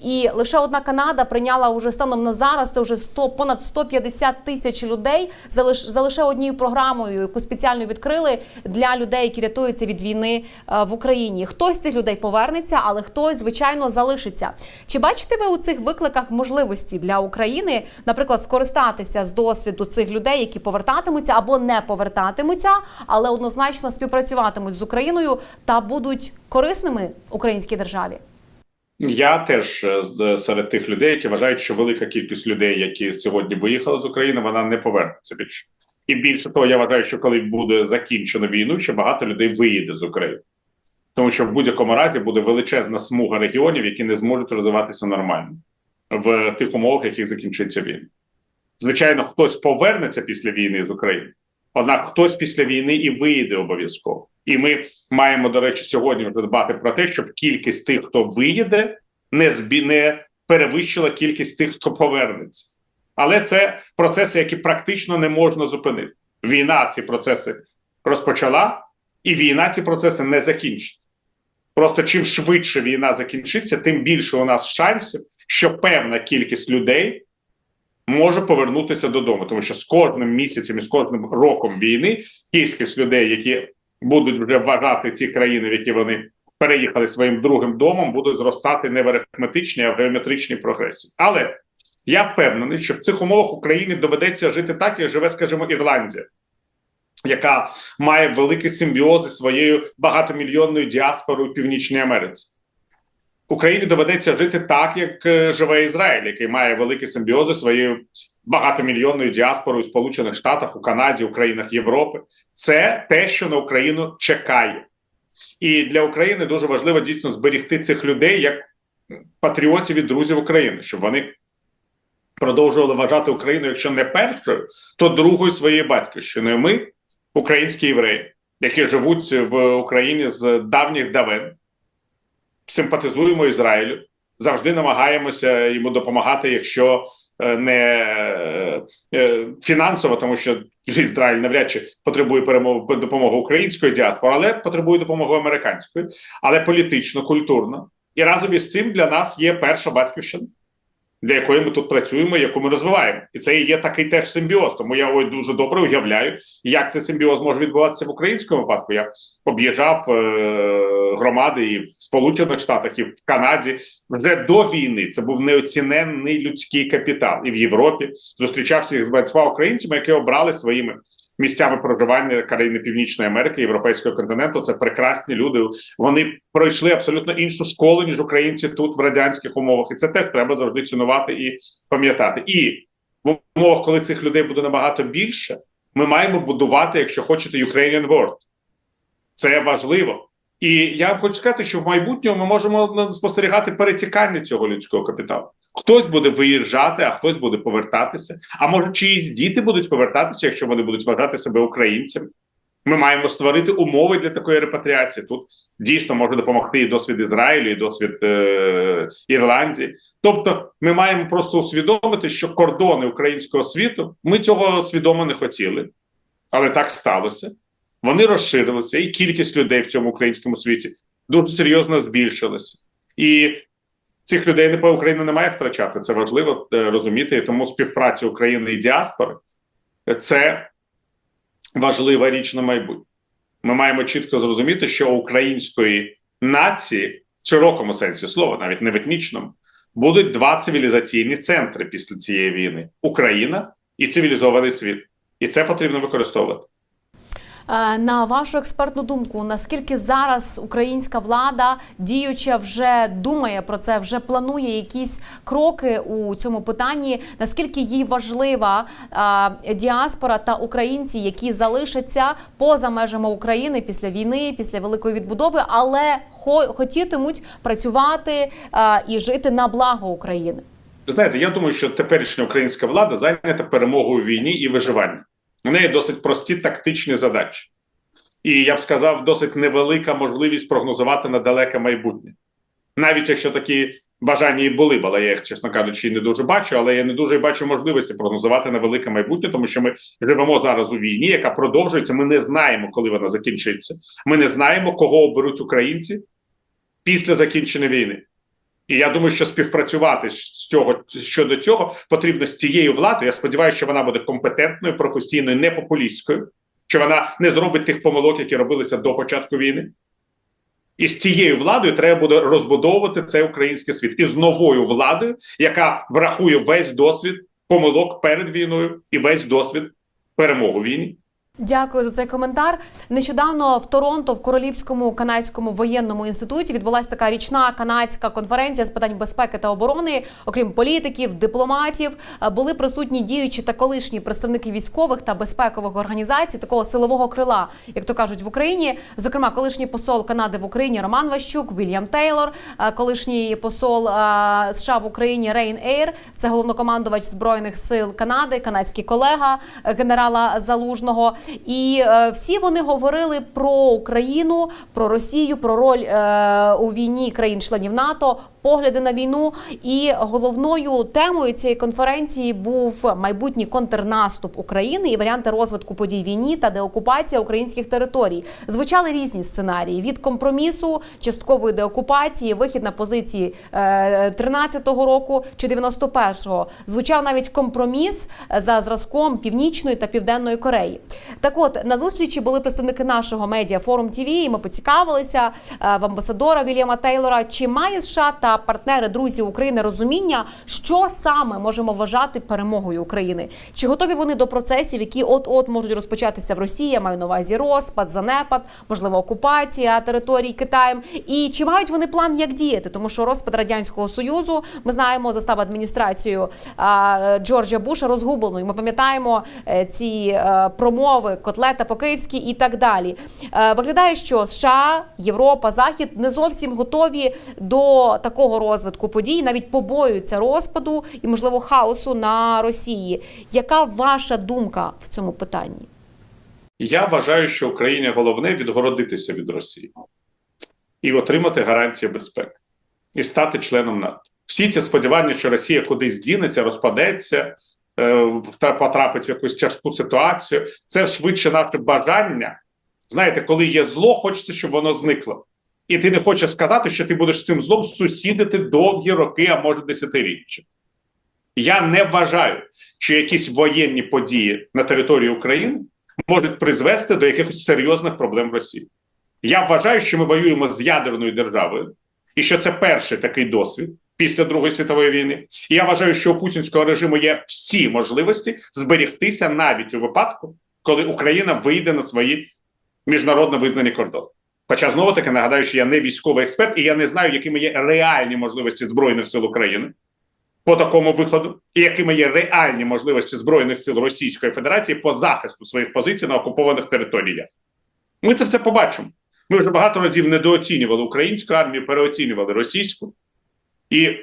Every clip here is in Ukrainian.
І лише одна Канада прийняла уже станом на зараз. Це вже 100, понад 150 тисяч людей за лиш за лише однією програмою, яку спеціально відкрили для людей, які рятуються від війни е, в Україні. Хтось з цих людей повернеться, але хтось звичайно залишиться. Чи бачите ви у цих викликах можливості для України, наприклад, скористатися з досвіду цих людей, які повертатимуться або не повертатимуться, але однозначно співпрацюватимуть з Україною та будуть корисними українській державі? Я теж е, з- серед тих людей, які вважають, що велика кількість людей, які сьогодні виїхали з України, вона не повернеться більше. І більше того, я вважаю, що коли буде закінчено війну, ще багато людей виїде з України, тому що в будь-якому разі буде величезна смуга регіонів, які не зможуть розвиватися нормально в тих умовах, в яких закінчиться війна. Звичайно, хтось повернеться після війни з України, однак хтось після війни і виїде обов'язково. І ми маємо, до речі, сьогодні вже дбати про те, щоб кількість тих, хто виїде, не збі не перевищила кількість тих, хто повернеться. Але це процеси, які практично не можна зупинити. Війна ці процеси розпочала, і війна ці процеси не закінчить. Просто чим швидше війна закінчиться, тим більше у нас шансів, що певна кількість людей може повернутися додому, тому що з кожним місяцем і з кожним роком війни кількість людей, які будуть вже вважати ті країни, в які вони переїхали своїм другим домом, буде зростати не в арифметичній, а в геометричній прогресії. Але я впевнений, що в цих умовах Україні доведеться жити так, як живе, скажімо, Ірландія, яка має великий симбіоз зі своєю багатомільйонною діаспорою в Північній Америці. Україні доведеться жити так, як е, живе Ізраїль, який має великий симбіоз зі своєю багатомільйонною діаспорою в Сполучених Штатах, у Канаді, у країнах Європи. Це те, що на Україну чекає. І для України дуже важливо дійсно зберігти цих людей як патріотів і друзів України, щоб вони продовжували вважати Україну, якщо не першою, то другою своєю батьківщиною. Ми, українські євреї, які живуть в Україні з давніх давен, симпатизуємо Ізраїлю, завжди намагаємося йому допомагати, якщо е, не е, фінансово, тому що Ізраїль навряд чи потребує допомоги української діаспори, але потребує допомоги американської, але політично, культурно. І разом із цим для нас є перша батьківщина, для якої ми тут працюємо, яку ми розвиваємо, і це є такий теж симбіоз. Тому я ой дуже добре уявляю, як цей симбіоз може відбуватися в українському випадку. Я об'їжджав е- громади і в Сполучених Штатах, і в Канаді вже до війни. Це був неоціненний людський капітал, і в Європі зустрічався з багатьма українцями, які обрали своїми місцями проживання країни Північної Америки, Європейського континенту. Це прекрасні люди. Вони пройшли абсолютно іншу школу ніж українці тут в радянських умовах, і це теж треба завжди цінувати і пам'ятати. І в умовах, коли цих людей буде набагато більше, ми маємо будувати, якщо хочете, Ukrainian World. Це важливо. І я хочу сказати, що в майбутньому ми можемо спостерігати перетікання цього людського капіталу. Хтось буде виїжджати, а хтось буде повертатися. А може, чиїсь діти будуть повертатися, якщо вони будуть вважати себе українцями. Ми маємо створити умови для такої репатріації. Тут дійсно може допомогти і досвід Ізраїлю, і досвід е- Ірландії. Тобто, ми маємо просто усвідомити, що кордони українського світу ми цього свідомо не хотіли, але так сталося. Вони розширилися, і кількість людей в цьому українському світі дуже серйозно збільшилася. І цих людей не по Україна не має втрачати. Це важливо е, розуміти. І тому співпраця України і діаспори це важлива річ на майбутнє. Ми маємо чітко зрозуміти, що української нації в широкому сенсі слова, навіть не в етнічному, будуть два цивілізаційні центри після цієї війни: Україна і цивілізований світ. І це потрібно використовувати. Е, На вашу експертну думку, наскільки зараз українська влада діюча вже думає про це, вже планує якісь кроки у цьому питанні? Наскільки їй важлива е, діаспора та українці, які залишаться поза межами України після війни, після великої відбудови, але хо- хотітимуть працювати е, і жити на благо України? Ви знаєте, я думаю, що теперішня українська влада зайнята перемогою в війні і виживанням. У неї досить прості тактичні задачі, і я б сказав, досить невелика можливість прогнозувати на далеке майбутнє. Навіть якщо такі бажання і були б, але я їх, чесно кажучи, не дуже бачу, але я не дуже бачу можливості прогнозувати на велике майбутнє, тому що ми живемо зараз у війні, яка продовжується. Ми не знаємо, коли вона закінчиться. Ми не знаємо, кого оберуть українці після закінчення війни. І я думаю, що співпрацювати з цього щодо цього потрібно з цією владою. Я сподіваюся, що вона буде компетентною, професійною, не популістською, що вона не зробить тих помилок, які робилися до початку війни. І з цією владою треба буде розбудовувати цей український світ і з новою владою, яка врахує весь досвід помилок перед війною і весь досвід перемоги в війні. Дякую за цей коментар. Нещодавно в Торонто, в Королівському канадському воєнному інституті, відбулася така річна канадська конференція з питань безпеки та оборони. Окрім політиків, дипломатів, е, були присутні діючі та колишні представники військових та безпекових організацій, такого силового крила, як то кажуть в Україні. Зокрема, колишній посол Канади в Україні Роман Ващук, Вільям Тейлор, е, колишній посол е, США в Україні Рейн Ейр, це головнокомандувач збройних сил Канади, канадський колега генерала Залужного. І е, всі вони говорили про Україну, про Росію, про роль е, у війні країн-членів НАТО, погляди на війну. І головною темою цієї конференції був майбутній контрнаступ України і варіанти розвитку подій війні та деокупація українських територій. Звучали різні сценарії від компромісу, часткової деокупації, вихід на позиції е, 13-го року чи 91-го. Звучав навіть компроміс е, за зразком Північної та Південної Кореї. Так от на зустрічі були представники нашого медіа форум ТВ, і ми поцікавилися е, в амбасадора Вільяма Тейлора, чи має США та партнери друзі України розуміння, що саме можемо вважати перемогою України? Чи готові вони до процесів, які от-от можуть розпочатися в Росії? Я маю на увазі розпад, занепад, можливо, окупація територій Китаєм. І чи мають вони план, як діяти? Тому що розпад радянського союзу ми знаємо, застав адміністрацію Джорджа Буша розгубленою. Ми пам'ятаємо е, ці е, промови котлета по київськи і так далі. Е, Виглядає, що США, Європа, Захід не зовсім готові до такого розвитку подій, навіть побоюються розпаду і можливо хаосу на Росії. Яка ваша думка в цьому питанні? Я вважаю, що Україні головне відгородитися від Росії і отримати гарантії безпеки і стати членом НАТО. Всі ці сподівання, що Росія кудись дінеться, розпадеться, е, потрапить в якусь тяжку ситуацію, це швидше наше бажання. Знаєте, коли є зло, хочеться, щоб воно зникло. І ти не хочеш сказати, що ти будеш цим злом сусідити довгі роки, а може десятиріччя. Я не вважаю, що якісь воєнні події на території України можуть призвести до якихось серйозних проблем в Росії. Я вважаю, що ми воюємо з ядерною державою, і що це перший такий досвід після Другої світової війни. І я вважаю, що у путінського режиму є всі можливості зберегтися навіть у випадку, коли Україна вийде на свої міжнародно визнані кордони. Хоча знову таки нагадаю, що я не військовий експерт, і я не знаю, якими є реальні можливості збройних сил України по такому виходу, і якими є реальні можливості збройних сил Російської Федерації по захисту своїх позицій на окупованих територіях. Ми це все побачимо. Ми вже багато разів недооцінювали українську армію, переоцінювали російську. І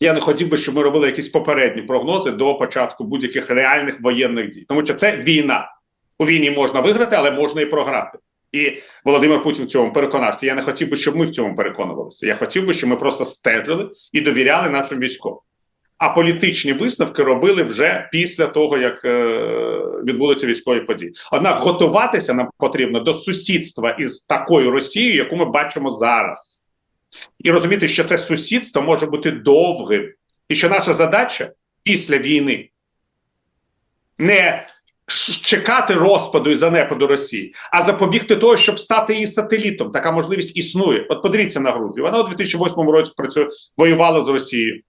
я не хотів би, щоб ми робили якісь попередні прогнози до початку будь-яких реальних воєнних дій, тому що це війна. У війні можна виграти, але можна і програти. І Володимир Путін в цьому переконався. Я не хотів би, щоб ми в цьому переконувалися. Я хотів би, щоб ми просто стежили і довіряли нашим військовим. А політичні висновки робили вже після того, як е, відбудуться військові події. Однак готуватися нам потрібно до сусідства із такою Росією, яку ми бачимо зараз, і розуміти, що це сусідство може бути довгим, і що наша задача після війни не чекати розпаду і занепаду Росії, а запобігти того, щоб стати її сателітом. Така можливість існує. От подивіться на Грузію. Вона у 2008 році працює, воювала з Росією.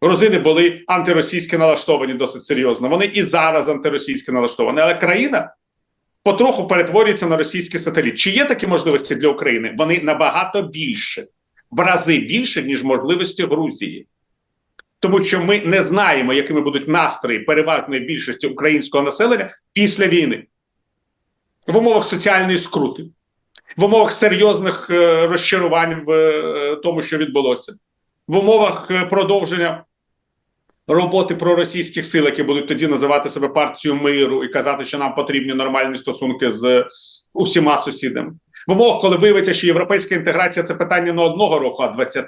Грузини були антиросійськи налаштовані досить серйозно. Вони і зараз антиросійськи налаштовані, але країна потроху перетворюється на російський сателіт. Чи є такі можливості для України? Вони набагато більше, в рази більше, ніж можливості Грузії. Тому що ми не знаємо, якими будуть настрої переважної більшості українського населення після війни в умовах соціальної скрути, в умовах серйозних е, розчарувань в е, тому, що відбулося, в умовах е, продовження роботи проросійських сил, які будуть тоді називати себе партією миру і казати, що нам потрібні нормальні стосунки з усіма сусідами. В умовах, коли виявиться, що європейська інтеграція це питання не одного року, а 20,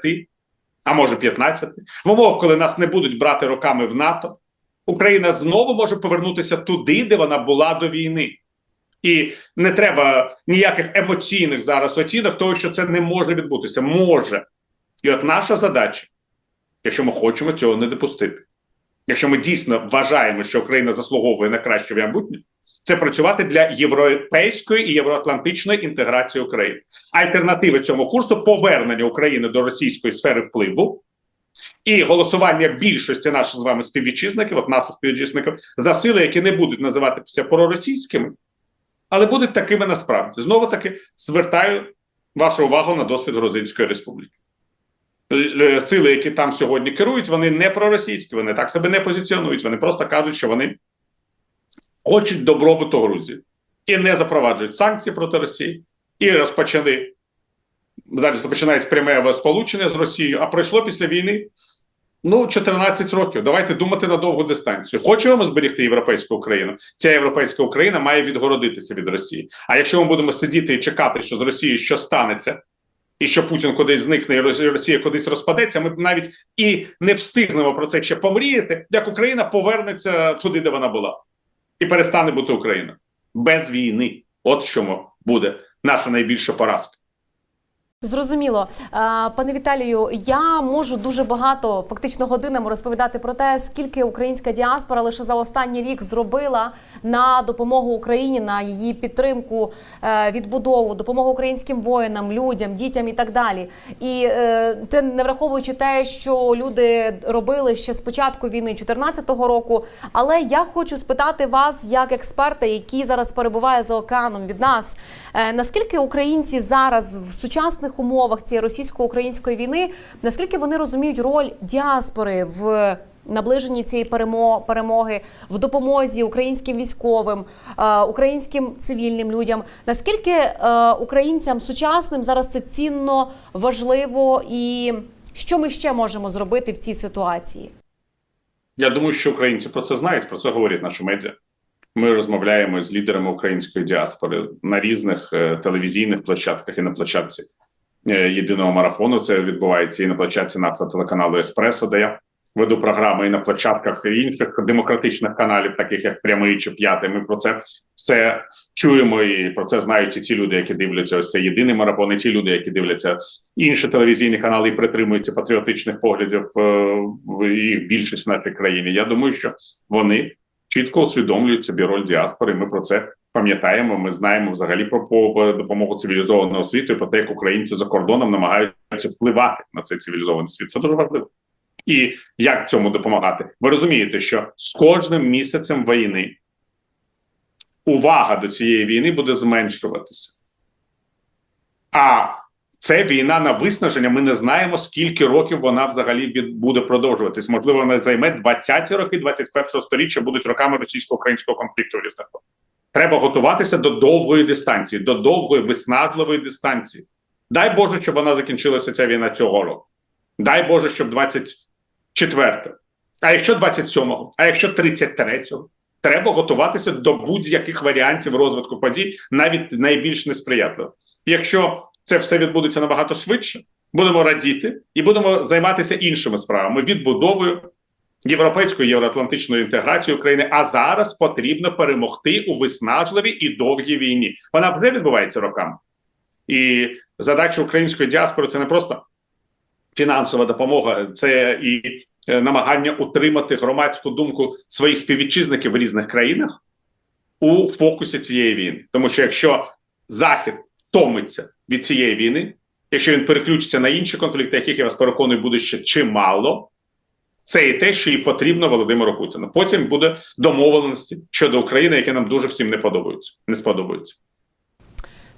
а може 15. В умовах, коли нас не будуть брати роками в НАТО, Україна знову може повернутися туди, де вона була до війни. І не треба ніяких емоційних зараз оцінок, того, що це не може відбутися. Може. І от наша задача, якщо ми хочемо цього не допустити, якщо ми дійсно вважаємо, що Україна заслуговує на краще майбутнє, це працювати для європейської і євроатлантичної інтеграції України. Альтернативи цьому курсу повернення України до російської сфери впливу і голосування більшості наших з вами співвітчизників, от наших співвітчизників, за сили, які не будуть називатися проросійськими, але будуть такими насправді. Знову таки звертаю вашу увагу на досвід Грузинської республіки. Л- л- Сили, які там сьогодні керують, вони не проросійські, вони так себе не позиціонують. Вони просто кажуть, що вони хочуть добробуту Грузії і не запроваджують санкції проти Росії, і розпочали зараз починається пряме сполучення з Росією, а пройшло після війни ну 14 років. Давайте думати на довгу дистанцію. Хочемо ми зберегти європейську Україну. Ця європейська Україна має відгородитися від Росії. А якщо ми будемо сидіти і чекати, що з Росією що станеться, і що Путін кудись зникне, і Рос- Росія кудись розпадеться, ми навіть і не встигнемо про це ще помріяти, як Україна повернеться туди, де вона була, і перестане бути Україною без війни. От що буде наша найбільша поразка. Зрозуміло, пане Віталію. Я можу дуже багато, фактично годинами розповідати про те, скільки українська діаспора лише за останній рік зробила на допомогу Україні, на її підтримку, е, відбудову, допомогу українським воїнам, людям, дітям і так далі. І е, те не враховуючи те, що люди робили ще з початку війни 2014 року. Але я хочу спитати вас, як експерта, який зараз перебуває за океаном від нас, е, наскільки українці зараз в сучасних умовах цієї російсько-української війни, наскільки вони розуміють роль діаспори в наближенні цієї перемо- перемоги, в допомозі українським військовим, е, українським цивільним людям, наскільки е, українцям сучасним зараз це цінно, важливо, і що ми ще можемо зробити в цій ситуації? Я думаю, що українці про це знають, про це говорять наші медіа. Ми розмовляємо з лідерами української діаспори на різних е, телевізійних площадках і на площадці єдиного марафону. Це відбувається і на площадці нашого телеканалу Еспресо, де я веду програми, і на площадках інших демократичних каналів, таких як прямий чи п'ятий. Ми про це все чуємо, і про це знають і ті люди, які дивляться ось цей єдиний марафон, і ті люди, які дивляться інші телевізійні канали і притримуються патріотичних поглядів е, в їх більшість в нашій країні. Я думаю, що вони чітко усвідомлюють собі роль діаспори. Ми про це пам'ятаємо. Ми знаємо взагалі про допомогу цивілізованого світу і про те, як українці за кордоном намагаються впливати на цей цивілізований світ. Це дуже важливо. І як цьому допомагати? Ви розумієте, що з кожним місяцем війни увага до цієї війни буде зменшуватися. А це війна на виснаження. Ми не знаємо, скільки років вона взагалі буде продовжуватись. Можливо, вона займе 20-ті роки 21-го сторіччя будуть роками російсько-українського конфлікту. різних. Треба готуватися до довгої дистанції, до довгої виснажливої дистанції. Дай Боже, щоб вона закінчилася ця війна цього року. Дай Боже, щоб 24-го. А якщо 27-го, а якщо 33-го, треба готуватися до будь-яких варіантів розвитку подій, навіть найбільш несприятливо. Якщо це все відбудеться набагато швидше, будемо радіти і будемо займатися іншими справами відбудовою європейської євроатлантичної інтеграції України. А зараз потрібно перемогти у виснажливій і довгій війні. Вона вже відбувається роками. І задача української діаспори це не просто фінансова допомога, це і е, намагання утримати громадську думку своїх співвітчизників в різних країнах у фокусі цієї війни. Тому що якщо Захід втомиться від цієї війни, якщо він переключиться на інші конфлікти, яких я вас переконую, буде ще чимало. Це і те, що і потрібно Володимиру Путіну. Потім буде домовленості щодо України, які нам дуже всім не подобаються. Не сподобаються.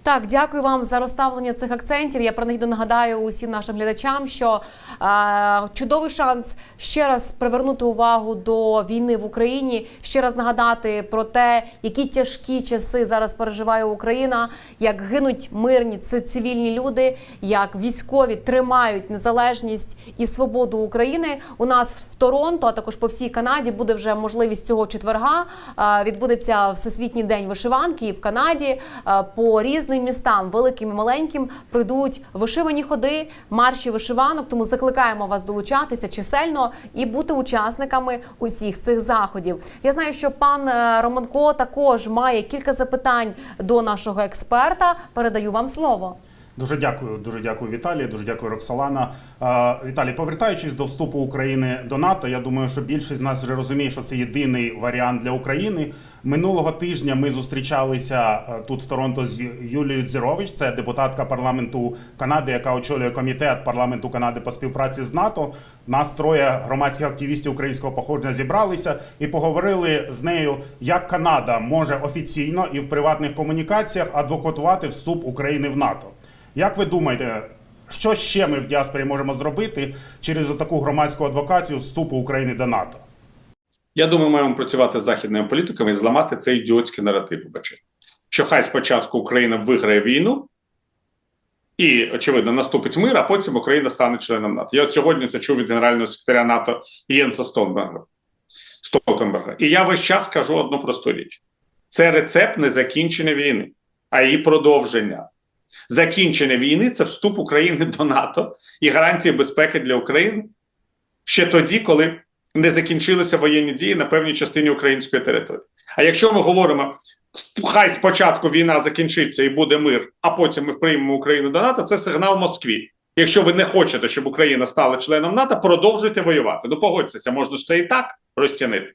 Так, дякую вам за розставлення цих акцентів. Я про них нагадаю усім нашим глядачам, що е, чудовий шанс ще раз привернути увагу до війни в Україні, ще раз нагадати про те, які тяжкі часи зараз переживає Україна, як гинуть мирні ци- цивільні люди, як військові тримають незалежність і свободу України. У нас в Торонто, а також по всій Канаді, буде вже можливість цього четверга. Е, відбудеться всесвітній день вишиванки і в Канаді е, по різним містам, великим і маленьким, пройдуть вишивані ходи, марші вишиванок. Тому закликаємо вас долучатися чисельно і бути учасниками усіх цих заходів. Я знаю, що пан е, Романко також має кілька запитань до нашого експерта. Передаю вам слово. Дуже дякую, дуже дякую, Віталій. Дуже дякую, Роксолана. Віталій, повертаючись до вступу України до НАТО, я думаю, що більшість з нас вже розуміє, що це єдиний варіант для України. Минулого тижня ми зустрічалися тут в Торонто з Юлією Дзірович, це депутатка парламенту Канади, яка очолює комітет парламенту Канади по співпраці з НАТО. Нас троє громадських активістів українського походження зібралися і поговорили з нею, як Канада може офіційно і в приватних комунікаціях адвокатувати вступ України в НАТО. Як ви думаєте, що ще ми в діаспорі можемо зробити через таку громадську адвокацію вступу України до НАТО? Я думаю, маємо працювати з західними політиками і зламати цей ідіотський наратив. Вибачте. Що хай спочатку Україна виграє війну, і, очевидно, наступить мир, а потім Україна стане членом НАТО. Я от сьогодні це чув від генерального секретаря НАТО Єнса Столтенберга. Столтенберга. І я весь час кажу одну просту річ: це рецепт не закінчення війни, а її продовження. Закінчення війни це вступ України до НАТО і гарантії безпеки для України ще тоді, коли не закінчилися воєнні дії на певній частині української території. А якщо ми говоримо, «Сп- хай спочатку війна закінчиться і буде мир, а потім ми приймемо Україну до НАТО, це сигнал Москві. Якщо ви не хочете, щоб Україна стала членом НАТО, продовжуйте воювати. Ну погодьтеся, можна ж це і так розцінити.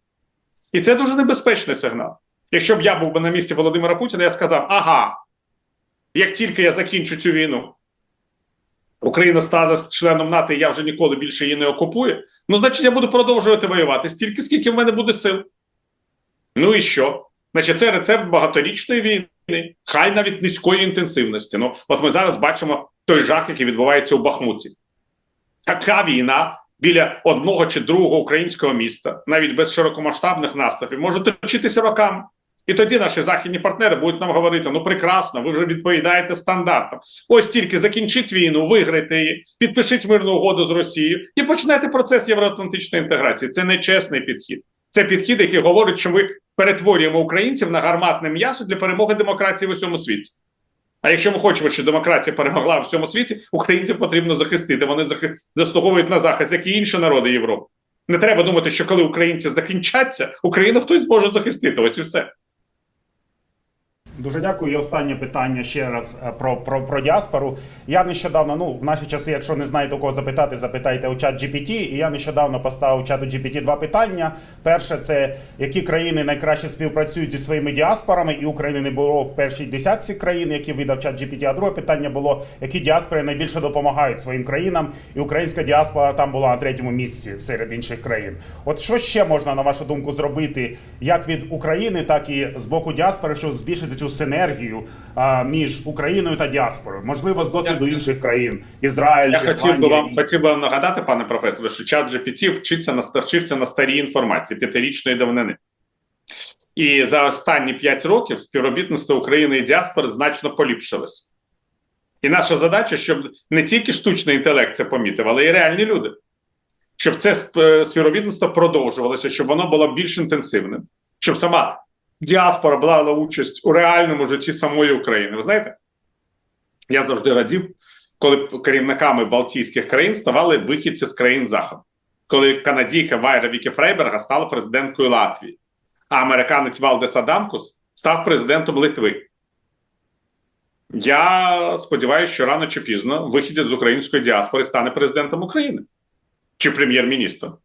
І це дуже небезпечний сигнал. Якщо б я був би на місці Володимира Путіна, я сказав: ага, як тільки я закінчу цю війну, Україна стане членом НАТО, і я вже ніколи більше її не окупую. Ну, значить, я буду продовжувати воювати стільки, скільки в мене буде сил. Ну і що? Значить, це рецепт багаторічної війни, хай навіть низької інтенсивності. Ну, от ми зараз бачимо той жах, який відбувається у Бахмуті. Така війна біля одного чи другого українського міста, навіть без широкомасштабних наступів, може точитися роками. І тоді наші західні партнери будуть нам говорити: ну прекрасно, ви вже відповідаєте стандартам. Ось тільки закінчіть війну, виграйте її, підпишіть мирну угоду з Росією і починайте процес євроатлантичної інтеграції. Це нечесний підхід. Це підхід, який говорить, що ми перетворюємо українців на гарматне м'ясо для перемоги демократії в усьому світі. А якщо ми хочемо, щоб демократія перемогла в всьому світі, українців потрібно захистити. Вони заслуговують на захист, як і інші народи Європи. Не треба думати, що коли українці закінчаться, Україну хтось зможе захистити. Ось і все. Дуже дякую. І останнє питання ще раз е, про, про, про діаспору. Я нещодавно, ну в наші часи, якщо не знаєте у кого запитати, запитайте у чат GPT. І я нещодавно поставив чату GPT два питання. Перше, це які країни найкраще співпрацюють зі своїми діаспорами, і України не було в першій десятці країн, які видав чат GPT. А друге питання було, які діаспори найбільше допомагають своїм країнам, і українська діаспора там була на третьому місці серед інших країн. От що ще можна на вашу думку зробити, як від України, так і з боку діаспори, щоб збільшити цю синергію а, між Україною та діаспорою, можливо, з досвіду Я- інших країн, Ізраїль, Я хотів би вам хотів би вам нагадати, пане професоре, що чат GPT вчиться на вчився на старій інформації п'ятирічної давнини. І за останні п'ять років співробітництво України і діаспори значно поліпшилося. І наша задача, щоб не тільки штучний інтелект це помітив, але й реальні люди. Щоб це співробітництво продовжувалося, щоб воно було більш інтенсивним, щоб сама діаспора брала участь у реальному житті самої України. Ви знаєте, я завжди радів, коли керівниками Балтійських країн ставали вихідці з країн Заходу, коли канадійка Вайра Вікі Фрейберга стала президенткою Латвії, а американець Валдес Адамкус став президентом Литви. Я сподіваюся, що рано чи пізно вихідець з української діаспори стане президентом України чи прем'єр-міністром.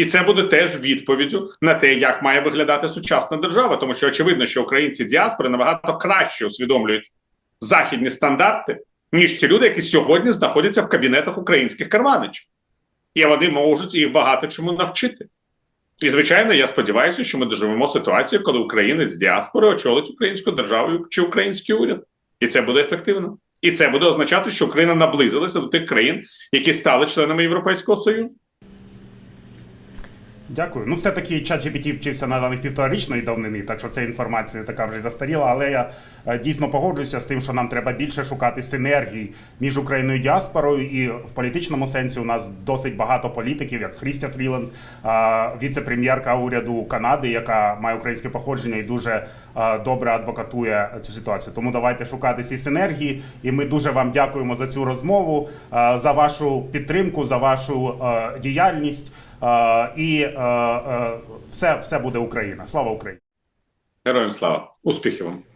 І це буде теж відповіддю на те, як має виглядати сучасна держава, тому що очевидно, що українці діаспори набагато краще усвідомлюють західні стандарти, ніж ті люди, які сьогодні знаходяться в кабінетах українських керманичів. І вони можуть їх багато чому навчити. І, звичайно, я сподіваюся, що ми доживемо ситуацію, коли українець діаспори очолить українську державу чи український уряд. І це буде ефективно. І це буде означати, що Україна наблизилася до тих країн, які стали членами Європейського Союзу. Дякую. Ну, все-таки чат GPT вчився на даних півторарічної давнини, так що ця інформація така вже застаріла. Але я дійсно погоджуюся з тим, що нам треба більше шукати синергії між Україною і діаспорою. І в політичному сенсі у нас досить багато політиків, як Христя Фріленд, е, віце-прем'єрка уряду Канади, яка має українське походження і дуже е, добре адвокатує цю ситуацію. Тому давайте шукати ці синергії. І ми дуже вам дякуємо за цю розмову, е, за вашу підтримку, за вашу е, діяльність. Е, і е, е, все, все буде Україна. Слава Україні! Героям слава! Успіхів вам!